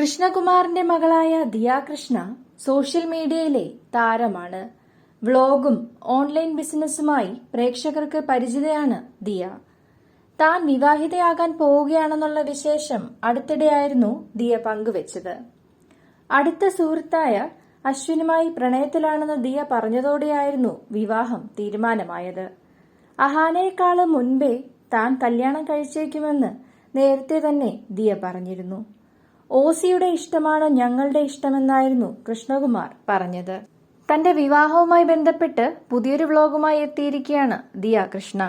കൃഷ്ണകുമാറിന്റെ മകളായ ദിയ കൃഷ്ണ സോഷ്യൽ മീഡിയയിലെ താരമാണ്. വ്ളോഗും ഓൺലൈൻ ബിസിനസ്സുമായി പ്രേക്ഷകർക്ക് പരിചിതയാണ് ദിയ. താൻ വിവാഹിതയാകാൻ പോവുകയാണെന്നുള്ള വിശേഷം അടുത്തിടെയായിരുന്നു ദിയ പങ്കുവച്ചത്. അടുത്ത സുഹൃത്തായ അശ്വിനുമായി പ്രണയത്തിലാണെന്ന് ദിയ പറഞ്ഞതോടെയായിരുന്നു വിവാഹം തീരുമാനമായത്. അഹാനയെക്കാളും മുൻപേ താൻ കല്യാണം കഴിച്ചേക്കുമെന്ന് നേരത്തെ തന്നെ ദിയ പറഞ്ഞിരുന്നു. ഓസിയുടെ ഇഷ്ടമാണ് ഞങ്ങളുടെ ഇഷ്ടമെന്നായിരുന്നു കൃഷ്ണകുമാർ പറഞ്ഞത്. തന്റെ വിവാഹവുമായി ബന്ധപ്പെട്ട് പുതിയൊരു വ്ലോഗുമായി എത്തിയിരിക്കുകയാണ് ദിയ കൃഷ്ണ.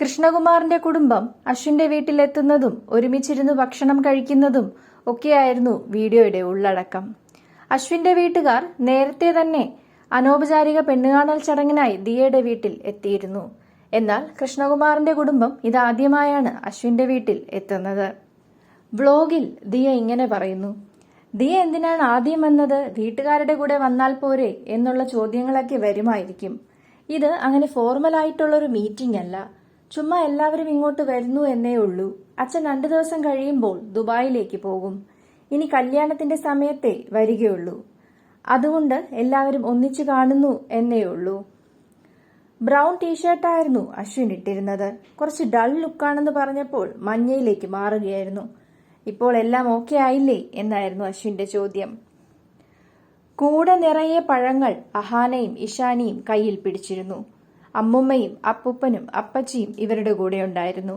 കൃഷ്ണകുമാറിന്റെ കുടുംബം അശ്വിന്റെ വീട്ടിലെത്തുന്നതും ഒരുമിച്ചിരുന്ന് ഭക്ഷണം കഴിക്കുന്നതും ഒക്കെയായിരുന്നു വീഡിയോയുടെ ഉള്ളടക്കം. അശ്വിന്റെ വീട്ടുകാർ നേരത്തെ തന്നെ അനൗപചാരിക പെണ്ണുകാണൽ ചടങ്ങിനായി ദിയയുടെ വീട്ടിൽ എത്തിയിരുന്നു. എന്നാൽ കൃഷ്ണകുമാറിന്റെ കുടുംബം ഇതാദ്യമായാണ് അശ്വിന്റെ വീട്ടിൽ എത്തുന്നത്. വ്ലോഗിൽ ദിയ ഇങ്ങനെ പറയുന്നു. ദിയ എന്തിനാണ് ആദ്യം വന്നത്? വീട്ടുകാരുടെ കൂടെ വന്നാൽ പോരെ എന്നുള്ള ചോദ്യങ്ങളൊക്കെ വരുമായിരിക്കും. ഇത് അങ്ങനെ ഒരു മീറ്റിംഗ് അല്ല. ചുമ്മാ എല്ലാവരും ഇങ്ങോട്ട് വരുന്നു എന്നേ ഉള്ളൂ. അച്ഛൻ രണ്ടു ദിവസം കഴിയുമ്പോൾ ദുബായിലേക്ക് പോകും. ഇനി കല്യാണത്തിന്റെ സമയത്തെ വരികയുള്ളൂ. അതുകൊണ്ട് എല്ലാവരും ഒന്നിച്ചു കാണുന്നു എന്നേ ഉള്ളൂ. ബ്രൗൺ ടീഷർട്ടായിരുന്നു അശ്വിൻ ഇട്ടിരുന്നത്. കുറച്ച് ഡൾ ലുക്കാണെന്ന് പറഞ്ഞപ്പോൾ മഞ്ഞയിലേക്ക് മാറുകയായിരുന്നു. ഇപ്പോൾ എല്ലാം ഓക്കെ ആയില്ലേ? എന്നായിരുന്നു അശ്വിന്റെ ചോദ്യം. കൂടെ നിറയെ പഴങ്ങൾ അഹാനയും ഇഷാനിയും കയ്യിൽ പിടിച്ചിരുന്നു. അമ്മുമ്മയും അപ്പൂപ്പനും അപ്പച്ചിയും ഇവരുടെ കൂടെ ഉണ്ടായിരുന്നു.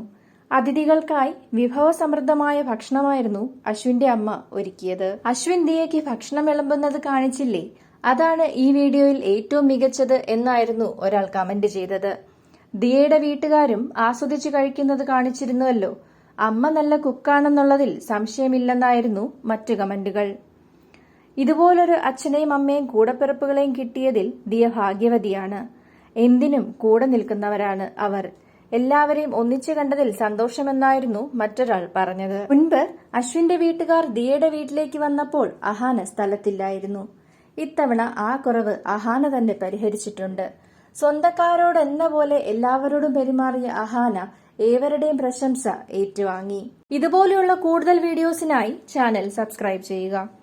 അതിഥികൾക്കായി വിഭവസമൃദ്ധമായ ഭക്ഷണമായിരുന്നു അശ്വിന്റെ അമ്മ ഒരുക്കിയത്. അശ്വിൻ ദിയയ്ക്ക് ഭക്ഷണം വിളമ്പുന്നത് കാണിച്ചില്ലേ? അതാണ് ഈ വീഡിയോയിൽ ഏറ്റവും മികച്ചത് എന്നായിരുന്നു ഒരാൾ കമന്റ് ചെയ്തത്. ദിയയുടെ വീട്ടുകാരും ആസ്വദിച്ചു കഴിക്കുന്നത് കാണിച്ചിരുന്നുവല്ലോ. അമ്മ നല്ല കുക്കാണെന്നുള്ളതിൽ സംശയമില്ലെന്നായിരുന്നു മറ്റു കമന്റുകൾ. ഇതുപോലൊരു അച്ഛനെയും അമ്മയും കൂടപ്പിറപ്പുകളെയും കിട്ടിയതിൽ ദിയ ഭാഗ്യവതിയാണ് എന്തിനും കൂടെ നിൽക്കുന്നവരാണ് അവർ. എല്ലാവരെയും ഒന്നിച്ചു കണ്ടതിൽ സന്തോഷമെന്നായിരുന്നു മറ്റൊരാൾ പറഞ്ഞത്. മുൻപ് അശ്വിന്റെ വീട്ടുകാർ ദിയയുടെ വീട്ടിലേക്ക് വന്നപ്പോൾ അഹാന സ്ഥലത്തില്ലായിരുന്നു. ഇത്തവണ ആ കുറവ് അഹാന തന്നെ പരിഹരിച്ചിട്ടുണ്ട്. സ്വന്തക്കാരോടെന്ന പോലെ എല്ലാവരോടും പെരുമാറിയ അഹാന ഏവരുടെയും പ്രശംസ ഏറ്റുവാങ്ങി. ഇതുപോലെയുള്ള കൂടുതൽ വീഡിയോസിനായി ചാനൽ സബ്സ്ക്രൈബ് ചെയ്യുക.